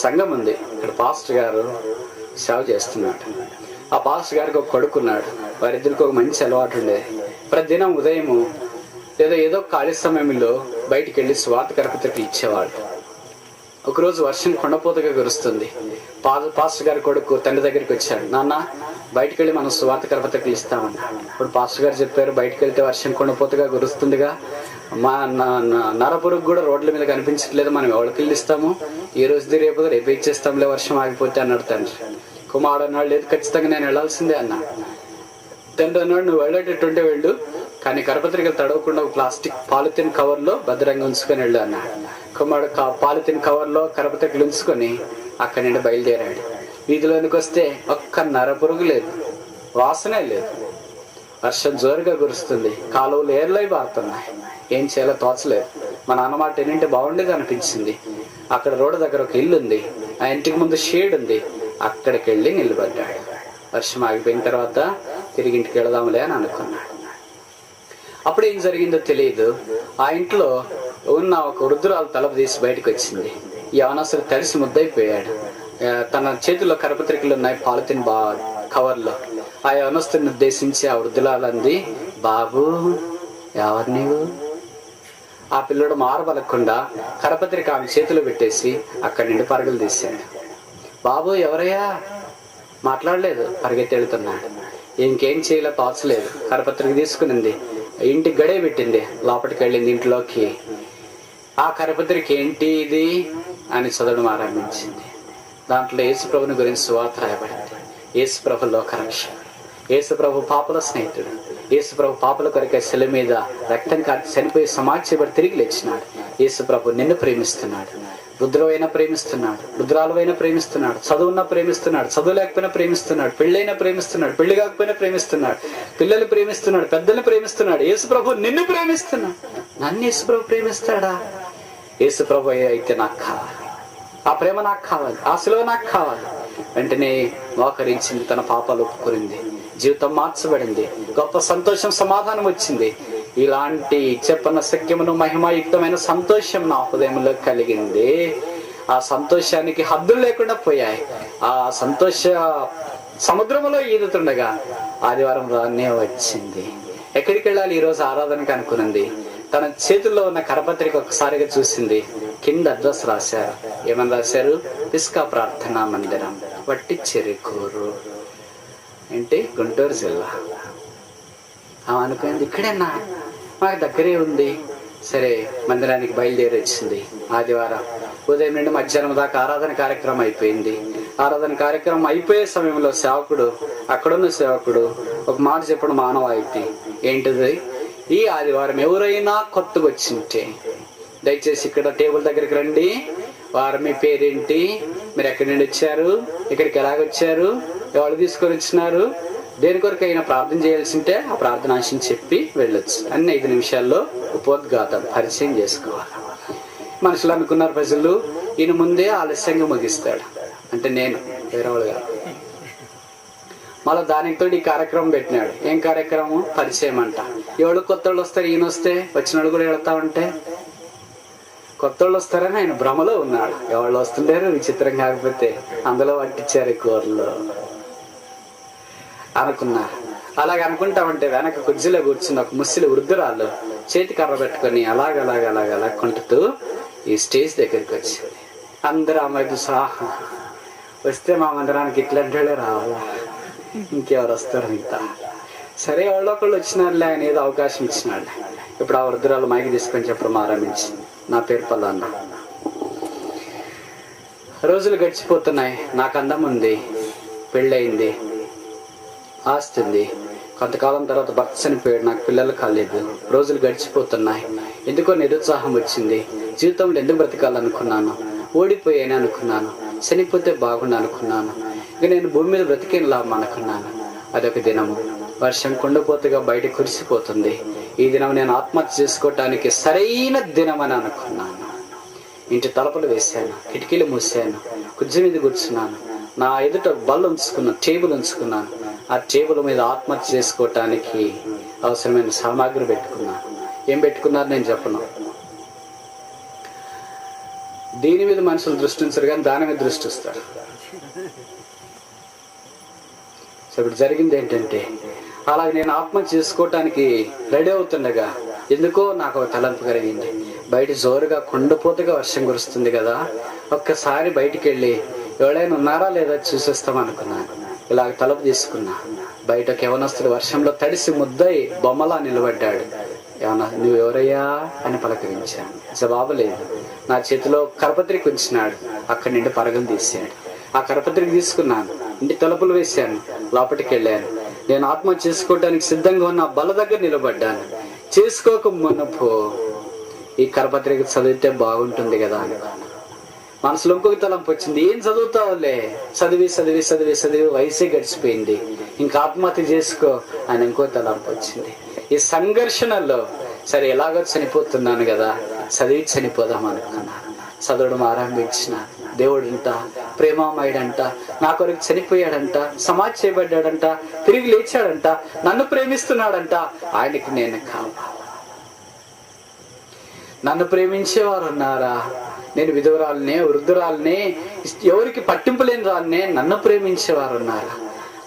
సంఘం ఉంది. ఇక్కడ పాస్టర్ గారు సేవ చేస్తున్నాడు ఆ పాస్టర్ గారికి ఒక కొడుకున్నాడు వారిద్దరికి ఒక మంచి అలవాటు ఉండేది ప్రతిదినం ఉదయము లేదా ఏదో ఖాళీ సమయంలో బయటికి వెళ్ళి స్వాత కరపత్రికలు ఇచ్చేవాడు ఒకరోజు వర్షం కొండపోతగా కురుస్తుంది. పా పాస్టర్ గారి కొడుకు తండ్రి దగ్గరికి వచ్చాడు. నాన్న బయటికి వెళ్ళి మనం స్వార్థ కరపత్రికలు ఇస్తామని ఇప్పుడు పాస్టర్ గారు చెప్పారు బయటికి వెళ్తే వర్షం కొండపోతగా కురుస్తుందిగా. మా నరపురుగు కూడా రోడ్ల మీద కనిపించట్లేదు. మనం ఎవరికి ఇస్తాము? ఈ రోజుది రేపు రేపు ఇచ్చేస్తాంలే వర్షం ఆగిపోతే అన్నాడు తండ్రి. కుమారుడు అన్నాడు లేదు ఖచ్చితంగా నేను వెళ్ళాల్సిందే అన్నా. తండ్రి అన్నాడు నువ్వు వెళ్ళేటట్టుంటే వెళ్ళు కానీ కరపత్రికలు తడవకుండా ఒక ప్లాస్టిక్ పాలిథిన్ కవర్లో భద్రంగా ఉంచుకొని వెళ్ళు అన్న. కుమారుడు పాలిథిన్ కవర్లో కరపత్రికలు ఉంచుకొని అక్కడి నుండి బయలుదేరాడు. వీధిలోనికి వస్తే ఒక్క నరపురుగు లేదు. వాసనే లేదు. వర్షం జోరుగా కురుస్తుంది. కాలువలు ఏర్లై పారుతున్నాయి. ఏం చేయాలో తోచలేదు మా నాన్న మాట ఏంటంటే బాగుండేది అనిపించింది. అక్కడ రోడ్డు దగ్గర ఒక ఇల్లు ఉంది. ఆ ఇంటికి ముందు షేడ్ ఉంది. అక్కడికి వెళ్ళి నిలబడ్డాడు. వర్షం ఆగిపోయిన తర్వాత తిరిగి ఇంటికి వెళదాంలే అని అనుకున్నాడు. అప్పుడు ఏం జరిగిందో తెలియదు. ఆ ఇంట్లో ఉన్న ఒక వృద్ధురాలు తలుపు తీసి బయటకు వచ్చింది. ఈ తడిసి ముద్దైపోయాడు తన చేతిలో కరపత్రికలు ఉన్నాయి. పాలిథిన్ బా కవర్లో. ఆ యవనస్తుని ఉద్దేశించి ఆ వృద్ధులాలంది బాబు ఎవరు నీవు? ఆ పిల్లడు మారబలకుండా కరపత్రిక ఆమె చేతిలో పెట్టేసి అక్కడి నుండి పరుగులు తీశాడు బాబు ఎవరయ్యా? మాట్లాడలేదు పరిగెత్తి వెళ్తున్నాడు ఇంకేం చేయలే తోచలేదు కరపత్రిక తీసుకునింది. ఇంటికి గడే పెట్టింది లోపలికి వెళ్ళింది ఇంట్లోకి. ఆ కరపత్రిక ఏంటి ఇది? అని చదవడం ఆరంభించింది దాంట్లో యేసుప్రభుని గురించి సువార్త రాయబడింది. యేసుప్రభు లోకరక్షకుడు యేసుప్రభు పాపల స్నేహితుడు. యేసుప్రభు పాపల కొరకే శిల మీద రక్తం కాచి చనిపోయి సమాజబడి తిరిగి లేచినాడు. యేసుప్రభు నిన్ను ప్రేమిస్తున్నాడు. రుద్రవైన ప్రేమిస్తున్నాడు. రుద్రాలవైన ప్రేమిస్తున్నాడు. చదువున్న ప్రేమిస్తున్నాడు. చదువు లేకపోయినా ప్రేమిస్తున్నాడు. పెళ్ళైనా ప్రేమిస్తున్నాడు. పెళ్ళి కాకపోయినా ప్రేమిస్తున్నాడు. పిల్లలు ప్రేమిస్తున్నాడు. పెద్దలు ప్రేమిస్తున్నాడు. యేసుప్రభు నిన్ను ప్రేమిస్తున్నాడు. నన్ను యేసుప్రభు ప్రేమిస్తాడా? యేసుప్రభు అయితే నాకు కావాలి. ఆ ప్రేమ నాకు కావాలి. ఆ శిలువ నాకు కావాలి. వెంటనే మోకరించింది తన పాపాలు ఒప్పుకునింది. జీవితం మార్చబడింది. గొప్ప సంతోషం సమాధానం వచ్చింది. ఇలాంటి చెప్పన సఖ్యమును మహిమాయుక్తమైన సంతోషం నా హృదయంలో కలిగింది. ఆ సంతోషానికి హద్దులు లేకుండా పోయాయి. ఆ సంతోష సముద్రంలో ఈదుతుండగా ఆదివారం రానే వచ్చింది. ఎక్కడికి వెళ్ళాలి? ఈరోజు రోజు ఆరాధనకి అనుకున్నది తన చేతుల్లో ఉన్న కరపత్రిక ఒకసారిగా చూసింది. కింద అడ్రస్ రాశారు. ఏమని రాశారు? పిస్కా ప్రార్థనా మందిరం వట్టి చెరుకూరు. ఏంటి గుంటూరు జిల్లా. ఆమె అనుకుంది ఇక్కడేనా? మాకు దగ్గరే ఉంది. సరే మందిరానికి బయలుదేరి వచ్చింది. ఆదివారం ఉదయం నుండి మధ్యాహ్నం దాకా ఆరాధన కార్యక్రమం అయిపోయింది. ఆరాధన కార్యక్రమం అయిపోయే సమయంలో సేవకుడు అక్కడున్న సేవకుడు ఒక మాట చెప్పడం మానవాయితీ. ఏంటిది? ఈ ఆదివారం ఎవరైనా కొత్తగా వచ్చింటే దయచేసి ఇక్కడ టేబుల్ దగ్గరికి రండి. వారు మీ పేరేంటి? మీరు ఎక్కడి నుండి వచ్చారు? ఇక్కడికి ఎలాగొచ్చారు? ఎవరు తీసుకొని వచ్చినారు. దేని కొరకు అయినా ప్రార్థన చేయాల్సి ఉంటే ఆ ప్రార్థన ఆశని చెప్పి వెళ్ళొచ్చు. అన్ని ఐదు నిమిషాల్లో ఉపోద్ఘాతం పరిచయం చేసుకోవాలి. మనుషులు అనుకున్నారు ప్రజలు ఈయన ముందే ఆలస్యంగా ముగిస్తాడు. అంటే నేను వేరే మళ్ళీ దానితో ఈ కార్యక్రమం పెట్టినాడు. ఏం కార్యక్రమం? పరిచయం అంట. ఎవడు కొత్త వాళ్ళు వస్తారు? ఈయన వస్తే వచ్చిన వాళ్ళు కూడా వెళ్తా ఉంటే. కొత్త వాళ్ళు వస్తారని ఆయన భ్రమలో ఉన్నాడు. ఎవరు వస్తుంటారు విచిత్రం కాకపోతే అందులో పట్టించారు ఈ కూరలో. అనుకున్నారు అలాగ అనుకుంటా ఉంటే వెనక కుర్చీలో కూర్చున్న ఒక ముస్లిం వృద్ధురాలు చేతి కర్ర పెట్టుకొని అలాగ అలాగ అలాగ అలా కొంటుతూ ఈ స్టేజ్ దగ్గరికి వచ్చింది. అందరూ అమ్మాయి సాహా వస్తే మా మందిరానికి ఇట్లాంటి వాళ్ళే రావాలా? ఇంకెవరు వస్తారు మిగతా సరే వాళ్ళు ఒకళ్ళు వచ్చినారులే ఆయన ఏదో అవకాశం ఇచ్చినాడు. ఇప్పుడు ఆ వృద్ధురాలు మైకి తీసుకొని చెప్పడం ఆరంభించింది. నా పేరు పల్లన్న రోజులు గడిచిపోతున్నాయి. నాకు అందం ఉంది. పెళ్ళయింది. ఆస్తి ఉంది కొంతకాలం తర్వాత భర్త చనిపోయాడు నాకు పిల్లలు కాలేదు. రోజులు గడిచిపోతున్నాయి. ఎందుకో నిరుత్సాహం వచ్చింది. జీవితంలో ఎందుకు బ్రతకాలనుకున్నాను? ఓడిపోయాను అనుకున్నాను. చనిపోతే బాగుండు అనుకున్నాను. ఇక నేను భూమి మీద బ్రతికేం లాభం అనుకున్నాను. అదొక దినము వర్షం కుండపోతుగా బయట కురిసిపోతుంది. ఈ దినం నేను ఆత్మహత్య చేసుకోవటానికి సరైన దినం అని అనుకున్నాను. ఇంటి తలుపులు వేశాను. కిటికీలు మూసాను కుర్చీ మీద కూర్చున్నాను. నా ఎదుట బల్ల ఉంచుకున్నాను టేబుల్ ఉంచుకున్నాను. ఆ టేబుల్ మీద ఆత్మహత్య చేసుకోవటానికి అవసరమైన సామాగ్రి పెట్టుకున్నాను ఏం పెట్టుకున్నారు నేను చెప్పను. దీని మీద మనుషులు దృష్టించరు కానీ దాని మీద దృష్టిస్తారు సో ఇప్పుడు జరిగింది ఏంటంటే అలాగే నేను ఆత్మహత్య చేసుకోవటానికి రెడీ అవుతుండగా ఎందుకో నాకు ఒక తలంపు కలిగింది. బయట జోరుగా కొండపోతగా వర్షం కురుస్తుంది కదా ఒక్కసారి బయటికి వెళ్ళి ఎవరైనా ఉన్నారా లేదా చూసేస్తాం అనుకున్నాను. ఇలాగ తలుపు తీసుకున్నా. బయటకు యవనస్తుడు వర్షంలో తడిసి ముద్దై బొమ్మలా నిలబడ్డాడు. ఏమన్నా నువ్వు ఎవరయ్యా అని పలకరించాను. జవాబు లేదు. నా చేతిలో కరపత్రిక ఉంచినాడు అక్కడి నుండి పరగం తీశాడు. ఆ కరపత్రిక తీసుకున్నాను. ఇంటి తలుపులు వేశాను. లోపలికి వెళ్ళాను నేను ఆత్మ చేసుకోవడానికి సిద్ధంగా ఉన్న బల దగ్గర నిలబడ్డాను. చేసుకోక మునపు. ఈ కరపత్రిక చదివితే బాగుంటుంది కదా అని మనసులో ఇంకొక తలంపు వచ్చింది. ఏం చదువుతావులే? చదివి చదివి చదివి చదివి వయసే గడిచిపోయింది. ఇంకా ఆత్మహత్య చేసుకో అని ఇంకో తలంపు వచ్చింది. ఈ సంఘర్షణలో సరే ఎలాగో చనిపోతున్నాను కదా చదివి చనిపోదాం అనుకున్నాను చదవడం ఆరంభించిన దేవుడంట ప్రేమామయుడంట నా కొరకు చనిపోయాడంట సమాజ్ చేయబడ్డాడంట తిరిగి లేచాడంట నన్ను ప్రేమిస్తున్నాడంట ఆయనకి నేను కావాలి. నన్ను ప్రేమించేవారు ఉన్నారా నేను విధవరాలనే వృద్ధురాలనే ఎవరికి పట్టింపు లేని రాలనే నన్ను ప్రేమించేవారు ఉన్నారా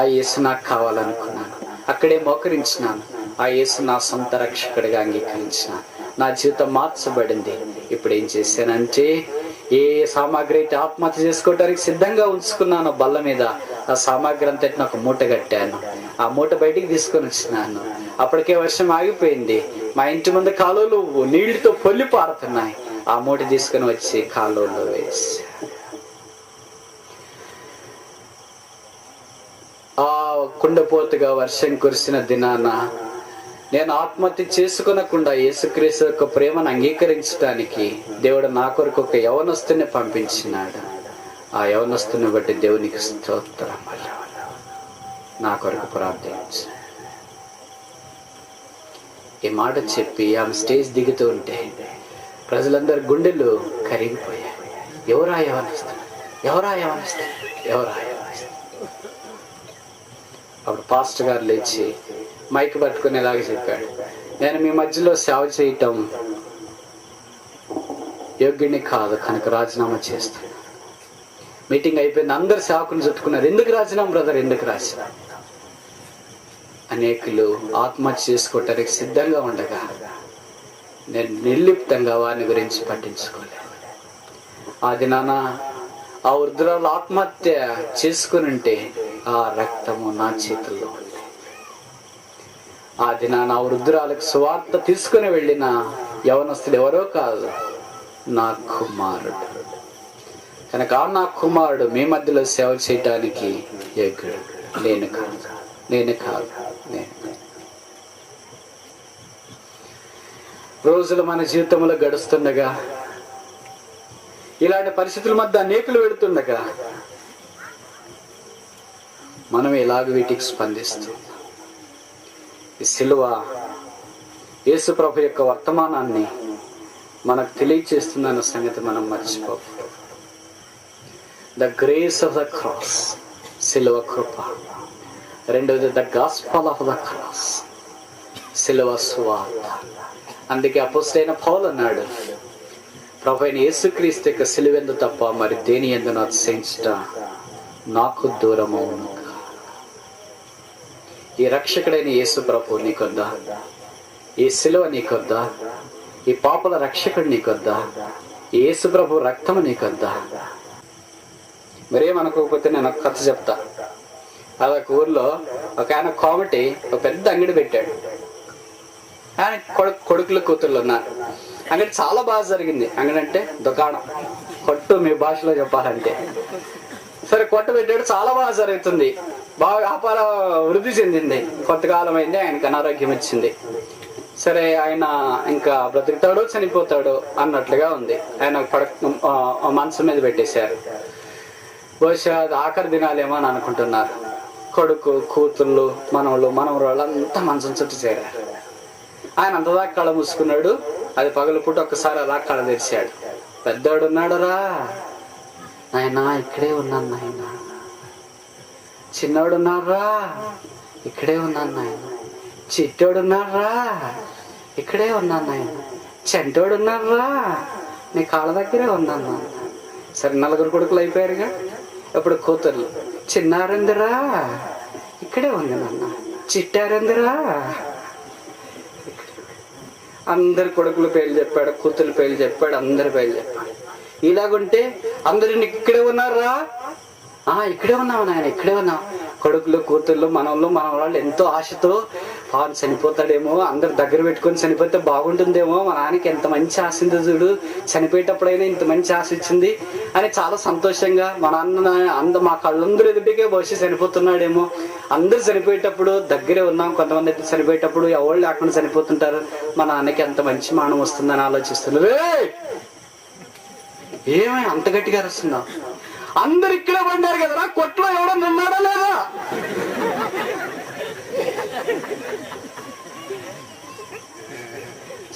ఆ యేసు నాకు కావాలనుకున్నాను. అక్కడే మోకరించినాను. ఆ యేసు నా సొంత రక్షకుడిగా అంగీకరించిన నా జీవితం మార్చబడింది. ఇప్పుడు ఏం చేశానంటే ఏ సామాగ్రి అయితే ఆత్మహత్య చేసుకోవడానికి సిద్ధంగా ఉంచుకున్నాను బల్ల మీద ఆ సామాగ్రి అంతటి నాకు మూట కట్టాను. ఆ మూట బయటికి తీసుకొని వచ్చినాను. అప్పటికే వర్షం ఆగిపోయింది. మా ఇంటి ముందు కాలువలు నీళ్ళతో పొల్లి పారుతున్నాయి. ఆ మూట తీసుకొని వచ్చి కాలువలో వేసి. ఆ కుండపోతుగా వర్షం కురిసిన దినాన నేను ఆత్మహత్య చేసుకునకుండా యేసుక్రీస్తు యొక్క ప్రేమను అంగీకరించడానికి దేవుడు నా కొరకు ఒక యవనస్తుని పంపించినాడు. ఆ యవనస్తుని బట్టి దేవునికి స్తోత్రం నా కొరకు ప్రార్థించు. ఈ మాట చెప్పి ఆమె స్టేజ్ దిగుతూ ఉంటే ప్రజలందరి గుండెలు కరిగిపోయాయి. ఎవరా యవనస్తుడు ఎవరా యవనస్తుడు ఎవరా యవనస్తుడు అప్పుడు పాస్టర్ గారు లేచి మైక్ పట్టుకునేలాగా చెప్పాడు. నేను మీ మధ్యలో సేవ చేయటం యోగ్యుని కాదు కనుక రాజీనామా చేస్తాను. మీటింగ్ అయిపోయింది. అందరు సేవకుని చుట్టుకున్నారు ఎందుకు రాజీనామా బ్రదర్? ఎందుకు రాసిన అనేకులు ఆత్మహత్య చేసుకోవటానికి సిద్ధంగా ఉండగా నేను నిర్లిప్తంగా వారిని గురించి పట్టించుకోలేదు. ఆ దినాన ఆ వృద్ధురాలు ఆత్మహత్య చేసుకుని ఉంటే ఆ రక్తము నా చేతుల్లో ఉంది. ఆ దినాన ఆ వృద్ధురాలకు సువార్త తీసుకుని వెళ్ళిన యవనస్తుడు ఎవరో కాదు నా కుమారుడు. కనుక నా కుమారుడు మీ మధ్యలో సేవ చేయటానికి యోగ్యుడు. నేను కాదు. నేను కాదు. రోజులు మన జీవితంలో గడుస్తుండగా ఇలాంటి పరిస్థితుల మధ్య అనేకులు వెళుతుండగా మనం ఇలాగ వీటికి స్పందిస్తూ ఈ సిలువ యేసు ప్రభు యొక్క వర్తమానాన్ని మనకు తెలియచేస్తుందన్న సంగతి మనం మర్చిపోకూడదు. The grace of the cross సిలువ కృప. రెండవది the gospel of the cross సిలువ సువార్త. అందుకే అపోస్టైన పౌలు అన్నాడు ప్రభు అయిన యేసుక్రీస్తు యొక్క సిలువెందు తప్ప మరి దేని ఎందును అతిశయించుట నాకు దూరమవును ఈ రక్షకుడైన యేసు ప్రభు నీకొద్దా ఈ సిలువ నీకొద్దా ఈ పాపల రక్షకుడు నీకొద్దా యేసు ప్రభు రక్తము నీకొద్దా మరేమనుకోకపోతే నేను ఒక కథ చెప్తా. అదొక ఊర్లో ఒక ఆయన కామెటీ ఒక పెద్ద అంగడి పెట్టాడు. ఆయన కొడుకు కొడుకులు కూతుర్లు ఉన్నారు. అంగడి చాలా బాగా జరిగింది. అంగడంటే అంటే దుకాణం. కొట్టు మీ భాషలో చెప్పాలంటే. సరే కొట్టు పెట్టాడు చాలా బాగా జరుగుతుంది. బాగా వ్యాపారం వృద్ధి చెందింది. కొంతకాలం అయింది ఆయనకు అనారోగ్యం వచ్చింది. సరే ఆయన ఇంకా బ్రతుకుతాడు చనిపోతాడు అన్నట్లుగా ఉంది. ఆయన పడక మనసు మీద పెట్టేశారు. బహుశా అది ఆఖరి దినాలేమో అని అనుకుంటున్నారు. కొడుకు కూతుళ్ళు మనవళ్ళు మనవరాళ్ళు అంతా మనసు చుట్టూ చేరారు. ఆయన అంతదాకా కళ్ళ మూసుకున్నాడు. అది పగలుపూట ఒకసారి ఒక్కసారి అలా కళ్ళ తెరిచాడు. పెద్దోడు ఉన్నాడురా నాయనా ఇక్కడే ఉన్నాను నాయన. చిన్నోడు ఉన్నారా ఇక్కడే ఉన్నాను నాయన. చిట్టోడు ఉన్నారా ఇక్కడే ఉన్నాను నాయన. చెంటోడు ఉన్నారా నీ కాళ్ళ దగ్గరే ఉన్నాను నాన్న సరే నలుగురు కొడుకులు అయిపోయారుగా. ఇప్పుడు కూతుర్లు. చిన్నారందిరా? ఇక్కడే ఉంది నాన్న చిట్టారందిరా? అందరి కొడుకులు పేర్లు చెప్పాడు కూతురు పేర్లు చెప్పాడు అందరి పేర్లు చెప్పాడు. ఇలాగుంటే అందరు ఇక్కడే ఉన్నారా? ఆ ఇక్కడే ఉన్నావు నాయన? ఇక్కడే ఉన్నావు? కొడుకులు కూతుర్లు మన వాళ్ళు ఎంతో ఆశతో పాను చనిపోతాడేమో అందరు దగ్గర పెట్టుకొని చనిపోతే బాగుంటుందేమో మా నాన్నకి ఎంత మంచి ఆశ ఉంది చూడు చనిపోయేటప్పుడైనా ఇంత మంచి ఆశ ఇచ్చింది అని చాలా సంతోషంగా మా నాన్న అంద మా కళ్ళందరూ ఎదుటికే బహుశా చనిపోతున్నాడేమో. అందరూ చనిపోయేటప్పుడు దగ్గరే ఉన్నాం కొంతమంది అయితే చనిపోయేటప్పుడు ఎవరు లేకుండా చనిపోతుంటారు. మా నాన్నకి ఎంత మంచి మానం వస్తుందని ఆలోచిస్తున్నారు. ఏమై అంత గట్టిగా అరుస్తున్నావు? అందరు ఇక్కడే పడినారు కదరా? కొట్లో ఎవడో నిన్నాడా లేదా?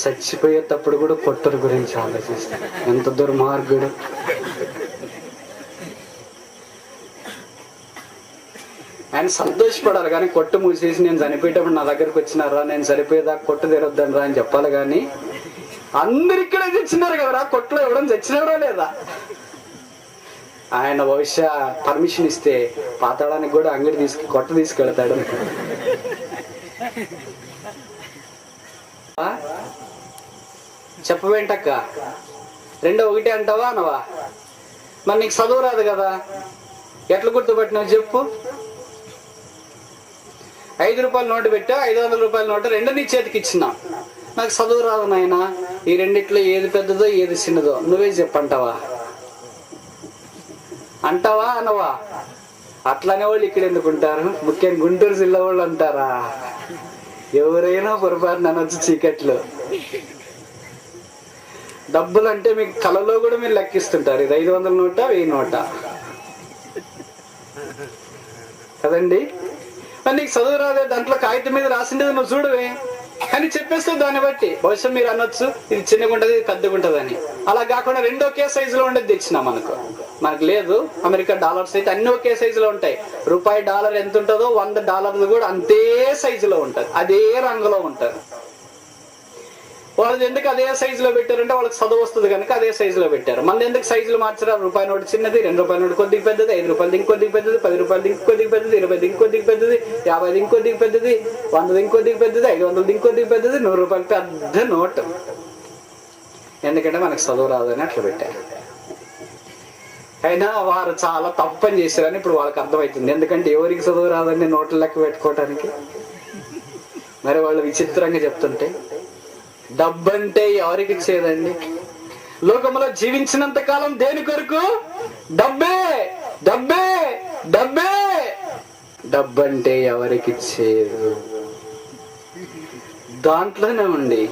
చచ్చిపోయేటప్పుడు కూడా కొట్టరు గురించి ఆలోచిస్తాను ఎంత దుర్మార్గుడు. ఆయన సంతోషపడాలి కానీ కొట్టు మూసేసి నేను చనిపోయేటప్పుడు నా దగ్గరకు వచ్చినారా? నేను చనిపోయేదా కొట్టు తెరొద్దని రా అని చెప్పాలి కానీ అందరు ఇక్కడే తెచ్చినారు కదరా? కొట్టులో ఎవడని తెచ్చినారా లేదా? ఆయన బహుశా పర్మిషన్ ఇస్తే పాతాళానికి కూడా అంగడి తీసుకు కొట్ట తీసుకెళ్తాడు. చెప్పవేంటక్క? రెండో ఒకటే అంటావా అనవా? మరి నీకు చదువు రాదు కదా? ఎట్లా గుర్తుపెట్టినావు చెప్పు. ఐదు రూపాయల నోటు పెట్టా ఐదు వందల రూపాయల నోటు రెండు నీ చేతికి ఇచ్చినా. నాకు చదువు రాదు నాయన. ఈ రెండిట్లో ఏది పెద్దదో ఏది చిన్నదో నువ్వే చెప్పంటావా? అంటావా అనవా? అట్లానే వాళ్ళు ఇక్కడ ఎందుకుంటారు? ముఖ్యంగా గుంటూరు జిల్లా వాళ్ళు అంటారా? ఎవరైనా పొరపాటున అనొచ్చు చీకట్లో. డబ్బులు అంటే మీకు కళలో కూడా మీరు లెక్కిస్తుంటారు. ఇది ఐదు వందల నోట వెయ్యి నోట? కదండి? మరి నీకు చదువు రాదే దాంట్లో కాగితం మీద రాసిండేది నువ్వు చూడవే. అని చెప్పేస్తావు దాన్ని బట్టి. బహుశా మీరు అనొచ్చు ఇది చిన్నగా ఉంటుంది ఇది పెద్దగా అని అలా కాకుండా రెండు ఒకే సైజులో ఉండేది తెచ్చినా మనకు. మనకు లేదు. అమెరికా డాలర్స్ అయితే అన్ని ఒకే సైజులో ఉంటాయి. రూపాయి డాలర్ ఎంత ఉంటుందో వంద డాలర్లు కూడా అంతే సైజులో ఉంటుంది. అదే రంగులో ఉంటుంది. వాళ్ళది ఎందుకు అదే సైజులో పెట్టారంటే వాళ్ళకి చదువు వస్తుంది కనుక అదే సైజులో పెట్టారు. మన ఎందుకు సైజులు మార్చారు? రూపాయి నోటు చిన్నది రెండు రూపాయల నోటు కొద్దిగా పెద్దది ఐదు రూపాయలు ఇంకొద్దికి పెద్దది పది రూపాయలు ఇంకొద్దికి పెద్దది ఇరవై ఇంకొద్దికి పెద్దది యాభై ఇంకొద్దికి పెద్దది వందది ఇంకొద్దికి పెద్దది ఐదు వందలది ఇంకొద్దికి పెద్దది నూరు రూపాయలు పెద్ద నోటు. ఎందుకంటే మనకు చదువు రాదని అట్లా పెట్టారు. అయినా వారు చాలా తప్పని చేశారని ఇప్పుడు వాళ్ళకి అర్థమవుతుంది. ఎందుకంటే ఎవరికి చదువు రాదని నోట్ల లెక్క పెట్టుకోవటానికి? మరి వాళ్ళు విచిత్రంగా చెప్తుంటే డబ్బంటే ఎవరికి ఇచ్చేదండి? లోకంలో జీవించినంత కాలం దేని కొరకు? డబ్బే డబ్బే డబ్బే డబ్బంటే ఎవరికి ఇచ్చేది దాంట్లోనే ఉండి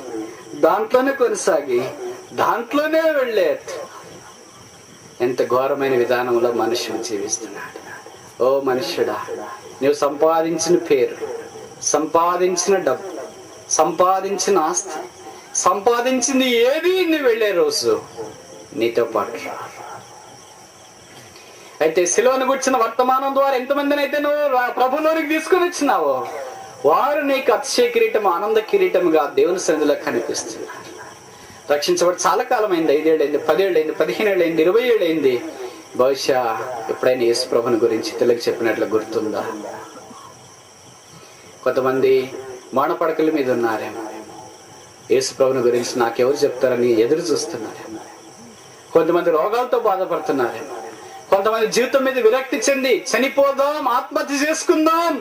దాంట్లోనే కొనసాగి దాంట్లోనే వెళ్ళేది. ఎంత ఘోరమైన విధానంలో మనుషులు జీవిస్తున్నాడు. ఓ మనుష్యుడా నువ్వు సంపాదించిన పేరు సంపాదించిన డబ్బు సంపాదించిన ఆస్తి సంపాదించింది ఏది నువ్వు వెళ్ళే రోజు నీతో పాటు అయితే శిలోను గుర్చిన వర్తమానం ద్వారా ఎంతమందిని అయితే నువ్వు ప్రభులోనికి తీసుకుని వచ్చినావో వారు నీకు అతిశయ కిరీటం ఆనంద కిరీటముగా దేవుని సన్నిధిలో కనిపిస్తున్నారు. రక్షించబడి చాలా కాలం అయింది ఐదేళ్ళైంది పదేళ్ళైంది పదిహేనేళ్ళైంది ఇరవై ఏళ్ళైంది బహుశా ఎప్పుడైనా యేసు ప్రభుని గురించి తెలుగు చెప్పినట్లు గుర్తుందా? కొంతమంది మరణపడకల మీద ఉన్నారేమో యేసు ప్రభుని గురించి నాకెవరు చెప్తారని ఎదురు చూస్తున్నారేమో కొంతమంది రోగాలతో బాధపడుతున్నారేమో కొంతమంది జీవితం మీద విరక్తి చెంది చనిపోదాం ఆత్మహత్య చేసుకుందాం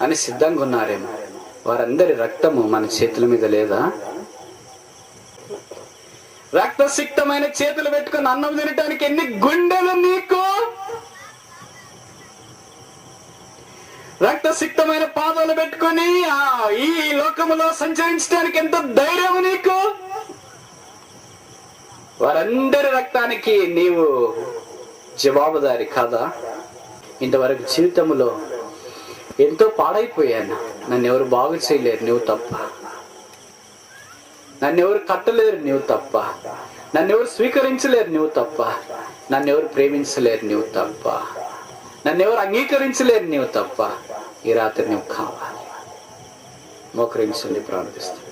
అని సిద్ధంగా ఉన్నారేమో. వారందరి రక్తము మన చేతుల మీద లేదా? రక్తసిక్తమైన చేతులు పెట్టుకుని అన్నం తినటానికి ఎన్ని గుండెలు నీకు? రక్తసిక్తమైన పాదాలు పెట్టుకొని ఆ ఈ లోకములో సంచరించడానికి ఎంత ధైర్యం నీకు? వారందరి రక్తానికి నీవు జవాబుదారి కాదా? ఇంతవరకు జీవితంలో ఎంతో పాడైపోయాను. నన్ను ఎవరు బాగు చేయలేరు. నువ్వు తప్ప. నన్ను ఎవరు కట్టలేరు నువ్వు తప్ప. నన్ను ఎవరు స్వీకరించలేరు నువ్వు తప్ప. నన్ను ఎవరు ప్రేమించలేరు నువ్వు తప్ప. నన్ను ఎవరు అంగీకరించలేరు నువ్వు తప్ప. ఈ రాత్రి నువ్వు కావాలి. మోకరించండి ప్రార్థిస్తాను